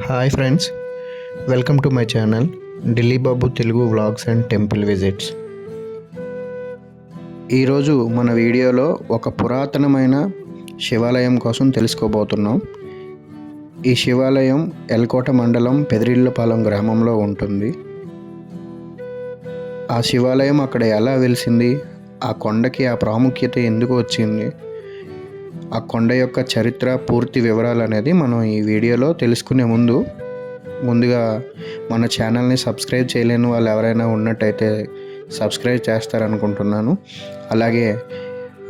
Hi friends welcome to my channel Delhi Babu Telugu vlogs and temple visits ఈరోజు మన వీడియోలో ఒక పురాతనమైన శివాలయం కోసం తెలుసుకోబోతున్నాం. ఈ శివాలయం ఎల్కోట మండలం పెదిరిళ్ళపాలెం గ్రామంలో ఉంటుంది. ఆ శివాలయం అక్కడ ఎలా వెలిసింది? ఆ కొండకి ఆ ప్రాముఖ్యత ఎందుకు వచ్చింది? ఆ కొండ యొక్క చరిత్ర పూర్తి వివరాలు అనేది మనం ఈ వీడియోలో తెలుసుకునే ముందు ముందుగా మన ఛానల్ని సబ్స్క్రైబ్ చేయలేని వాళ్ళు ఎవరైనా ఉన్నట్టయితే సబ్స్క్రైబ్ చేస్తారనుకుంటున్నాను. అలాగే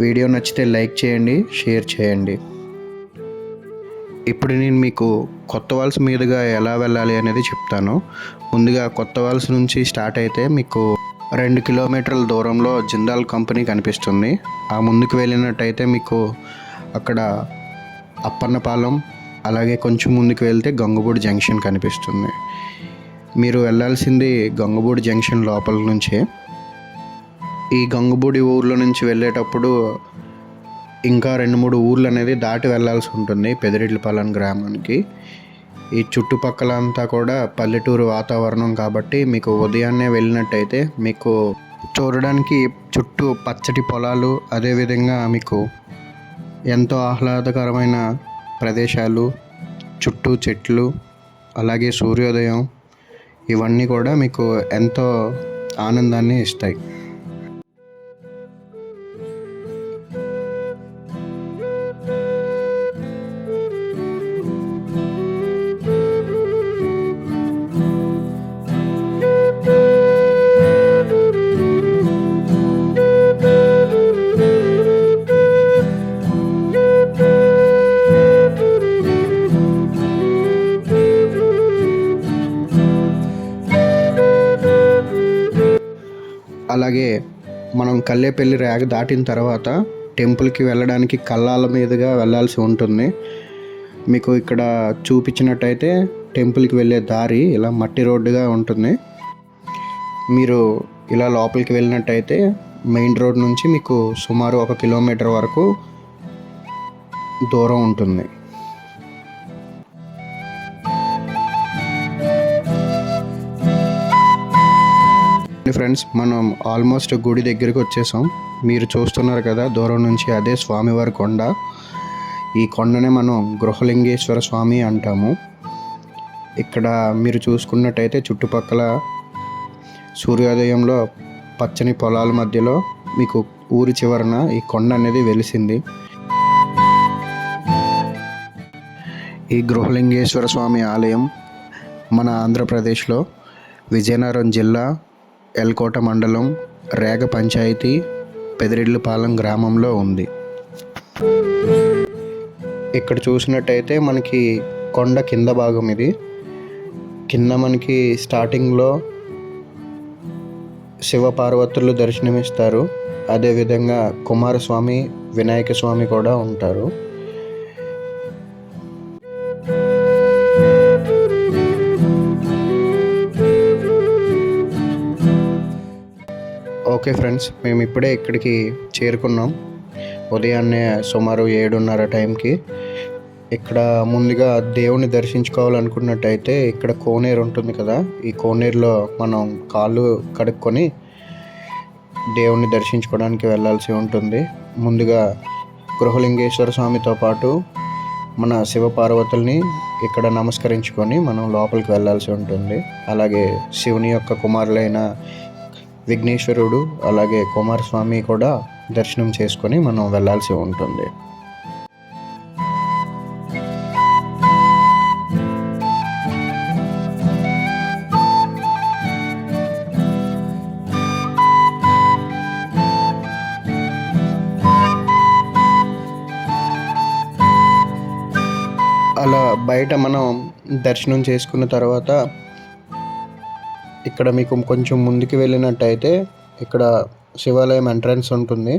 వీడియో నచ్చితే లైక్ చేయండి షేర్ చేయండి. ఇప్పుడు నేను మీకు కొత్త వాల్స్ మీదుగా ఎలా వెళ్ళాలి అనేది చెప్తాను. ముందుగా కొత్త వాల్స్ నుంచి స్టార్ట్ అయితే మీకు రెండు కిలోమీటర్ల దూరంలో జిందాల్ కంపెనీ కనిపిస్తుంది. ఆ ముందుకు వెళ్ళినట్టయితే మీకు అక్కడ అప్పన్నపాలెం అలాగే కొంచెం ముందుకు వెళ్తే గంగబూడి జంక్షన్ కనిపిస్తుంది. మీరు వెళ్ళాల్సింది గంగబూడి జంక్షన్ లోపల నుంచే. ఈ గంగబూడి ఊర్లో నుంచి వెళ్ళేటప్పుడు ఇంకా రెండు మూడు ఊర్లు అనేది దాటి వెళ్ళాల్సి ఉంటుంది పెదిరెడ్లపాలెం గ్రామానికి. ఈ చుట్టుపక్కల అంతా కూడా పల్లెటూరు వాతావరణం కాబట్టి మీకు ఉదయాన్నే వెళ్ళినట్టయితే మీకు చూడడానికి చుట్టూ పచ్చటి పొలాలు అదేవిధంగా మీకు ఎంతో ఆహ్లాదకరమైన ప్రదేశాలు చుట్టూ చెట్లు అలాగే సూర్యోదయం ఇవన్నీ కూడా మీకు ఎంతో ఆనందాన్ని ఇస్తాయి. కల్లేపల్లి ర్యాగ్ దాటిన తర్వాత టెంపుల్కి వెళ్ళడానికి కల్లాల మీదుగా వెళ్ళాల్సి ఉంటుంది. మీకు ఇక్కడ చూపించినట్టయితే టెంపుల్కి వెళ్ళే దారి ఇలా మట్టి రోడ్డుగా ఉంటుంది. మీరు ఇలా లోపలికి వెళ్ళినట్టయితే మెయిన్ రోడ్ నుంచి మీకు సుమారు ఒక కిలోమీటర్ వరకు దూరం ఉంటుంది. ఫ్రెండ్స్ మనం ఆల్మోస్ట్ గుడి దగ్గరికి వచ్చేసాం. మీరు చూస్తున్నారు కదా దూరం నుంచి అదే స్వామివారి కొండ. ఈ కొండనే మనం గృహలింగేశ్వర స్వామి అంటాము. ఇక్కడ మీరు చూసుకున్నట్టయితే చుట్టుపక్కల సూర్యోదయంలో పచ్చని పొలాల మధ్యలో మీకు ఊరి చివరన ఈ కొండ అనేది వెలిసింది. ఈ గృహలింగేశ్వర స్వామి ఆలయం మన ఆంధ్రప్రదేశ్లో విజయనగరం జిల్లా ఎల్కోట మండలం రేగ పంచాయతీ పెదిరెడ్లపాలెం గ్రామంలో ఉంది. ఇక్కడ చూసినట్టయితే మనకి కొండ కింద భాగం ఇది. కింద మనకి స్టార్టింగ్లో శివపార్వతులు దర్శనమిస్తారు. అదేవిధంగా కుమారస్వామి వినాయక స్వామి కూడా ఉంటారు. ఓకే ఫ్రెండ్స్ మేము ఇప్పుడే ఇక్కడికి చేరుకున్నాం. ఉదయాన్నే సుమారు ఏడున్నర టైంకి. ఇక్కడ ముందుగా దేవుని దర్శించుకోవాలనుకున్నట్టయితే ఇక్కడ కోనేరు ఉంటుంది కదా ఈ కోనేరులో మనం కాళ్ళు కడుక్కొని దేవుణ్ణి దర్శించుకోవడానికి వెళ్ళాల్సి ఉంటుంది. ముందుగా గృహలింగేశ్వర స్వామితో పాటు మన శివపార్వతుల్ని ఇక్కడ నమస్కరించుకొని మనం లోపలికి వెళ్ళాల్సి ఉంటుంది. అలాగే శివుని యొక్క కుమారులైన విఘ్నేశ్వరుడు అలాగే కుమారస్వామి కూడా దర్శనం చేసుకొని మనం వెళ్ళాల్సి ఉంటుంది. అలా బయట మనం దర్శనం చేసుకున్న తర్వాత ఇక్కడ మీకు కొంచెం ముందుకు వెళ్ళినట్టయితే ఇక్కడ శివాలయం ఎంట్రన్స్ ఉంటుంది.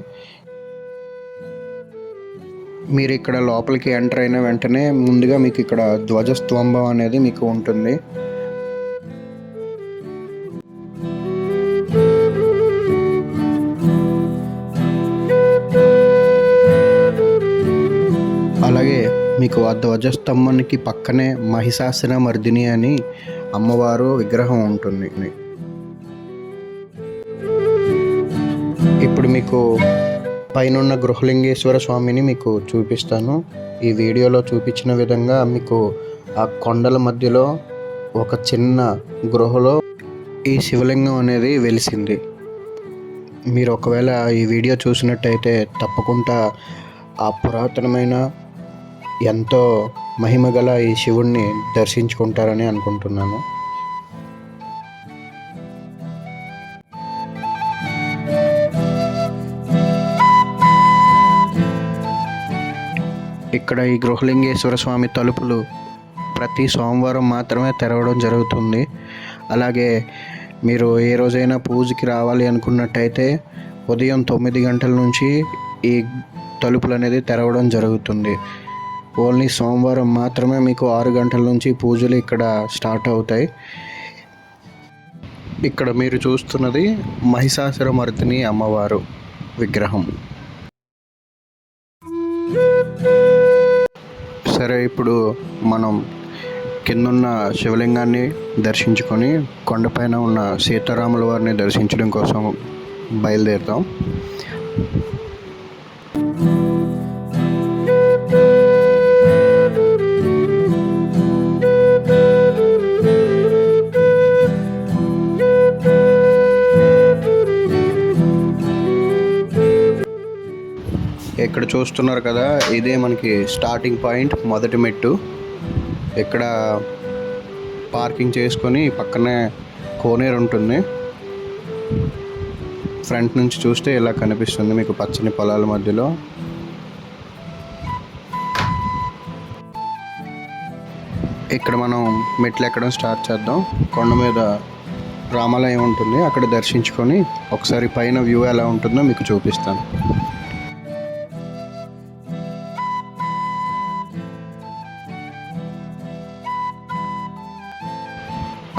మీరు ఇక్కడ లోపలికి ఎంటర్ అయిన వెంటనే ముందుగా మీకు ఇక్కడ ధ్వజస్తంభం అనేది మీకు ఉంటుంది. ధ్వజస్తంభానికి పక్కనే మహిషాసుర మర్దిని అని అమ్మవారు విగ్రహం ఉంటుంది. ఇప్పుడు మీకు పైనున్న గృహలింగేశ్వర స్వామిని మీకు చూపిస్తాను. ఈ వీడియోలో చూపించిన విధంగా మీకు ఆ కొండల మధ్యలో ఒక చిన్న గృహలో ఈ శివలింగం అనేది వెలిసింది. మీరు ఒకవేళ ఈ వీడియో చూసినట్టయితే తప్పకుండా ఆ పురాతనమైన ఎంతో మహిమ గల ఈ శివుణ్ణి దర్శించుకుంటారని అనుకుంటున్నాను. ఇక్కడ ఈ గృహలింగేశ్వర స్వామి తలుపులు ప్రతి సోమవారం మాత్రమే తెరవడం జరుగుతుంది. అలాగే మీరు ఏ రోజైనా పూజకి రావాలి అనుకున్నట్టయితే ఉదయం తొమ్మిది గంటల నుంచి ఈ తలుపులు అనేది తెరవడం జరుగుతుంది. ఓన్లీ సోమవారం మాత్రమే మీకు ఆరు గంటల నుంచి పూజలు ఇక్కడ స్టార్ట్ అవుతాయి. ఇక్కడ మీరు చూస్తున్నది మహిషాసురమర్దిని అమ్మవారు విగ్రహం. సరే ఇప్పుడు మనం కిందున్న శివలింగాన్ని దర్శించుకొని కొండపైన ఉన్న సీతారాముల వారిని దర్శించడం కోసం బయలుదేరుతాం. ఇక్కడ చూస్తున్నారు కదా ఇదే మనకి స్టార్టింగ్ పాయింట్ మొదటి మెట్టు. ఇక్కడ పార్కింగ్ చేసుకొని పక్కనే కోనేరు ఉంటుంది. ఫ్రంట్ నుంచి చూస్తే ఇలా కనిపిస్తుంది మీకు పచ్చని పొలాల మధ్యలో. ఇక్కడ మనం మెట్లు ఎక్కడం స్టార్ట్ చేద్దాం. కొండ మీద రామాలయం ఉంటుంది. అక్కడ దర్శించుకొని ఒకసారి పైన వ్యూ ఎలా ఉంటుందో మీకు చూపిస్తాను.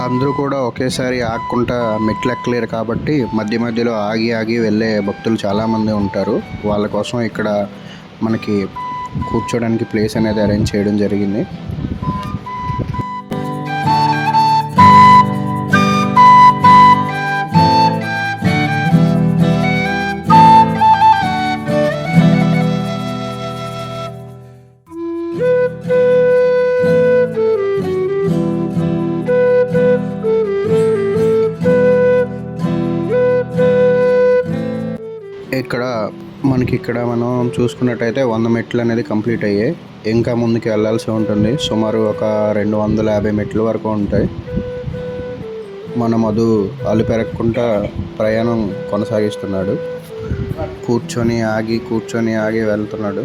అందరూ కూడా ఒకేసారి ఆగకుండా మెట్లు ఎక్కలేరు కాబట్టి మధ్య మధ్యలో ఆగి ఆగి వెళ్ళే భక్తులు చాలామంది ఉంటారు. వాళ్ళ కోసం ఇక్కడ మనకి కూర్చోడానికి ప్లేస్ అనేది అరేంజ్ చేయడం జరిగింది. మనకి ఇక్కడ మనం చూసుకున్నట్టయితే వంద మెట్లు అనేది కంప్లీట్ అయ్యాయి. ఇంకా ముందుకు వెళ్ళాల్సి ఉంటుంది. సుమారు ఒక రెండు వందల యాభై మెట్ల వరకు ఉంటాయి. మన మధు అలు పెరగకుండా ప్రయాణం కొనసాగిస్తున్నాడు. కూర్చొని ఆగి కూర్చొని ఆగి వెళ్తున్నాడు.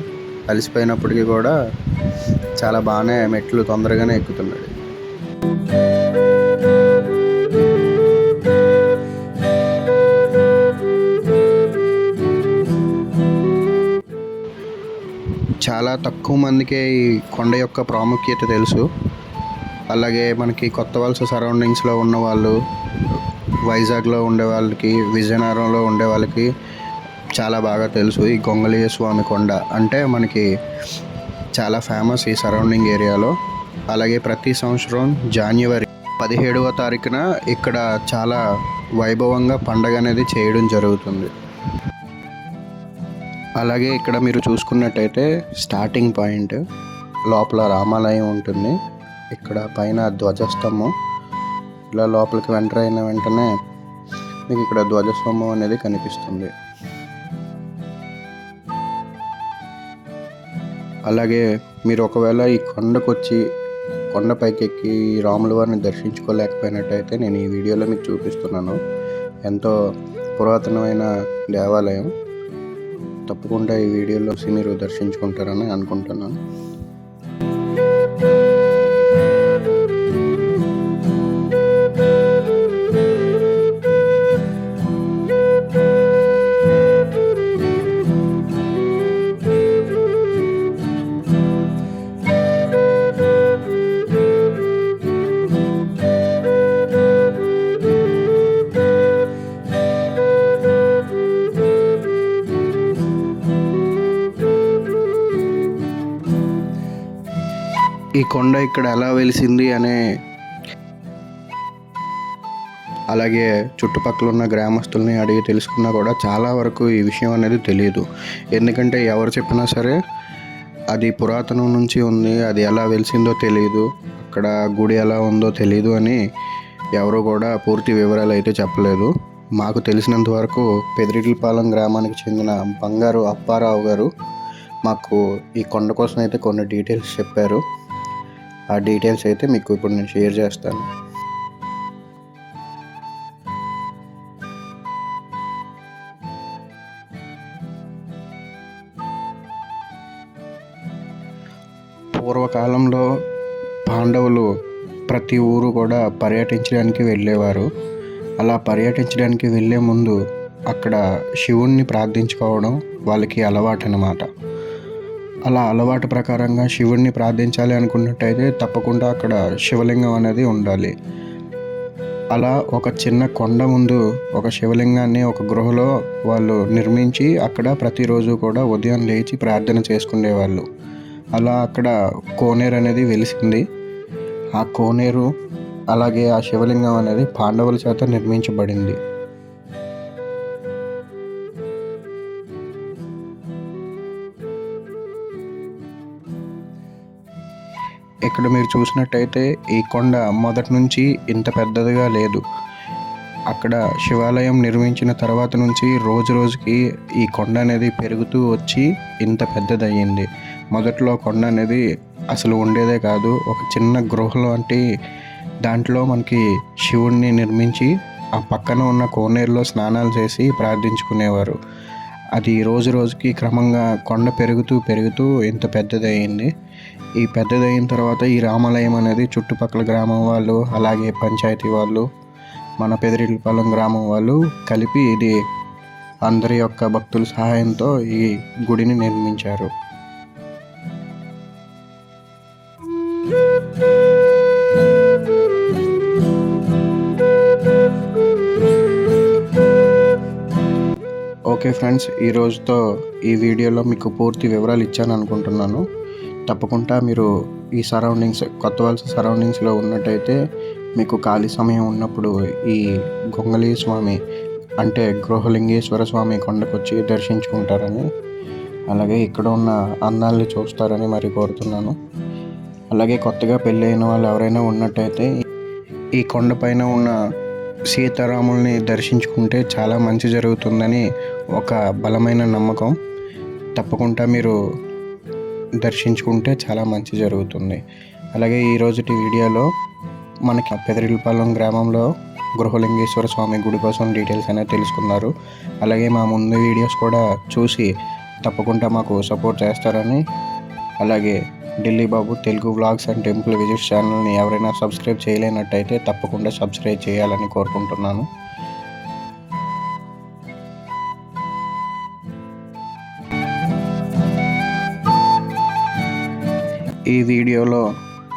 అలసిపోయినప్పటికీ కూడా చాలా బాగానే మెట్లు తొందరగానే ఎక్కుతున్నాడు. చాలా తక్కువ మందికే ఈ కొండ యొక్క ప్రాముఖ్యత తెలుసు. అలాగే మనకి కొత్త వలస సరౌండింగ్స్లో ఉన్న వాళ్ళు వైజాగ్లో ఉండే వాళ్ళకి విజయనగరంలో ఉండే వాళ్ళకి చాలా బాగా తెలుసు ఈ గొంగళీయ స్వామి కొండ. అంటే మనకి చాలా ఫేమస్ ఈ సరౌండింగ్ ఏరియాలో. అలాగే ప్రతి సంవత్సరం జాన్యువరి పదిహేడవ తారీఖున ఇక్కడ చాలా వైభవంగా పండగ అనేది చేయడం జరుగుతుంది. అలాగే ఇక్కడ మీరు చూసుకున్నట్టయితే స్టార్టింగ్ పాయింట్ లోపల రామాలయం ఉంటుంది. ఇక్కడ పైన ధ్వజస్తంభం. ఇలా లోపలికి ఎంటర్ అయిన వెంటనే మీకు ఇక్కడ ధ్వజస్తంభం అనేది కనిపిస్తుంది. అలాగే మీరు ఒకవేళ ఈ కొండకు వచ్చి కొండపైకి ఎక్కి రాముల వారిని దర్శించుకోలేకపోయినట్టయితే నేను ఈ వీడియోలో మీకు చూపిస్తున్నాను. ఎంతో పురాతనమైన దేవాలయం. తప్పకుండా ఈ వీడియోలో మీరు దర్శించుకుంటారని అనుకుంటున్నాను. కొండ ఇక్కడ ఎలా వెలిసింది అనే అలాగే చుట్టుపక్కల ఉన్న గ్రామస్తుల్ని అడిగి తెలుసుకున్నా కూడా చాలా వరకు ఈ విషయం అనేది తెలియదు ఎందుకంటే ఎవరు చెప్పినా సరే అది పురాతనం నుంచి ఉంది అది ఎలా వెలిసిందో తెలియదు అక్కడ గుడి ఎలా ఉందో తెలియదు అని ఎవరు కూడా పూర్తి వివరాలు అయితే చెప్పలేదు. మాకు తెలిసినంత వరకు పెదిరిటిపాలెం గ్రామానికి చెందిన బంగారు అప్పారావు గారు మాకు ఈ కొండ కోసం అయితే కొన్ని డీటెయిల్స్ చెప్పారు. ఆ డీటెయిల్స్ అయితే మీకు ఇప్పుడు నేను షేర్ చేస్తాను. పూర్వకాలంలో పాండవులు ప్రతి ఊరు కూడా పర్యటించడానికి వెళ్ళేవారు. అలా పర్యటించడానికి వెళ్ళే ముందు అక్కడ శివుణ్ణి ప్రార్థించుకోవడం వాళ్ళకి అలవాటు అన్నమాట అలా అలవాటు ప్రకారంగా శివుణ్ణి ప్రార్థించాలి అనుకున్నట్టయితే తప్పకుండా అక్కడ శివలింగం అనేది ఉండాలి. అలా ఒక చిన్న కొండ ముందు ఒక శివలింగాన్ని ఒక గృహలో వాళ్ళు నిర్మించి అక్కడ ప్రతిరోజు కూడా ఉదయం లేచి ప్రార్థన చేసుకునేవాళ్ళు. అలా అక్కడ కోనేరు అనేది వెలిసింది. ఆ కోనేరు అలాగే ఆ శివలింగం అనేది పాండవుల చేత నిర్మించబడింది. ఇక్కడ మీరు చూసినట్టయితే ఈ కొండ మొదటి నుంచి ఇంత పెద్దదిగా లేదు. అక్కడ శివాలయం నిర్మించిన తర్వాత నుంచి రోజు రోజుకి ఈ కొండ అనేది పెరుగుతూ వచ్చి ఇంత పెద్దదయ్యింది. మొదట్లో కొండ అనేది అసలు ఉండేదే కాదు. ఒక చిన్న గృహ లాంటి దాంట్లో మనకి శివుణ్ణి నిర్మించి ఆ పక్కన ఉన్న కోనేరులో స్నానాలు చేసి ప్రార్థించుకునేవారు. అది రోజు రోజుకి క్రమంగా కొండ పెరుగుతూ పెరుగుతూ ఇంత పెద్దదయ్యింది. ఈ పెద్దదైన తర్వాత ఈ రామాలయం అనేది చుట్టుపక్కల గ్రామం వాళ్ళు అలాగే పంచాయతీ వాళ్ళు మన పెదిరిపాలెం గ్రామం వాళ్ళు కలిపి ఇది అందరి యొక్క భక్తుల సహాయంతో ఈ గుడిని నిర్మించారు. ఓకే ఫ్రెండ్స్ ఈ రోజుతో ఈ వీడియోలో మీకు పూర్తి వివరాలు ఇచ్చాను అనుకుంటున్నాను తప్పకుండా మీరు ఈ సరౌండింగ్స్ కొత్త వలస సరౌండింగ్స్లో ఉన్నట్టయితే మీకు ఖాళీ సమయం ఉన్నప్పుడు ఈ గొంగళీ స్వామి అంటే గృహలింగేశ్వర స్వామి కొండకొచ్చి దర్శించుకుంటారని అలాగే ఇక్కడ ఉన్న అందాల్ని చూస్తారని మరి కోరుతున్నాను. అలాగే కొత్తగా పెళ్ళైన వాళ్ళు ఎవరైనా ఉన్నట్టయితే ఈ కొండపైన ఉన్న సీతారాముల్ని దర్శించుకుంటే చాలా మంచి జరుగుతుందని ఒక బలమైన నమ్మకం. తప్పకుండా మీరు దర్శించుకుంటే చాలా మంచి జరుగుతుంది. అలాగే ఈ వీడియోలో మనకి పెదరిల్పాలెం గ్రామంలో గృహలింగేశ్వర స్వామి గుడి కోసం డీటెయిల్స్ అనేది తెలుసుకున్నారు. అలాగే మా ముందు వీడియోస్ కూడా చూసి తప్పకుండా మాకు సపోర్ట్ చేస్తారని అలాగే Delhi Babu Telugu vlogs and temple visit ఛానల్ని ఎవరైనా సబ్స్క్రైబ్ చేయలేనట్టయితే తప్పకుండా సబ్స్క్రైబ్ చేయాలని కోరుకుంటున్నాను. ఈ వీడియోలో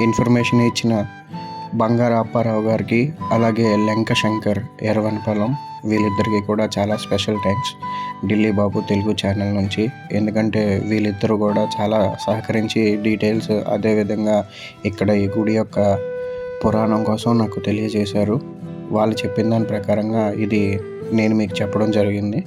ఇన్ఫర్మేషన్ ఇచ్చిన బంగారప్పారావు గారికి అలాగే లెంక శంకర్ ఎర్వనపాలెం వీళ్ళిద్దరికీ కూడా చాలా special thanks Delhi Babu Telugu channel నుంచి. ఎందుకంటే వీళ్ళిద్దరూ కూడా చాలా సహకరించి డీటెయిల్స్ అదేవిధంగా ఇక్కడ ఈ గుడి యొక్క పురాణం కోసం నాకు తెలియజేశారు. వాళ్ళు చెప్పిన దాని ప్రకారంగా ఇది నేను మీకు చెప్పడం జరిగింది.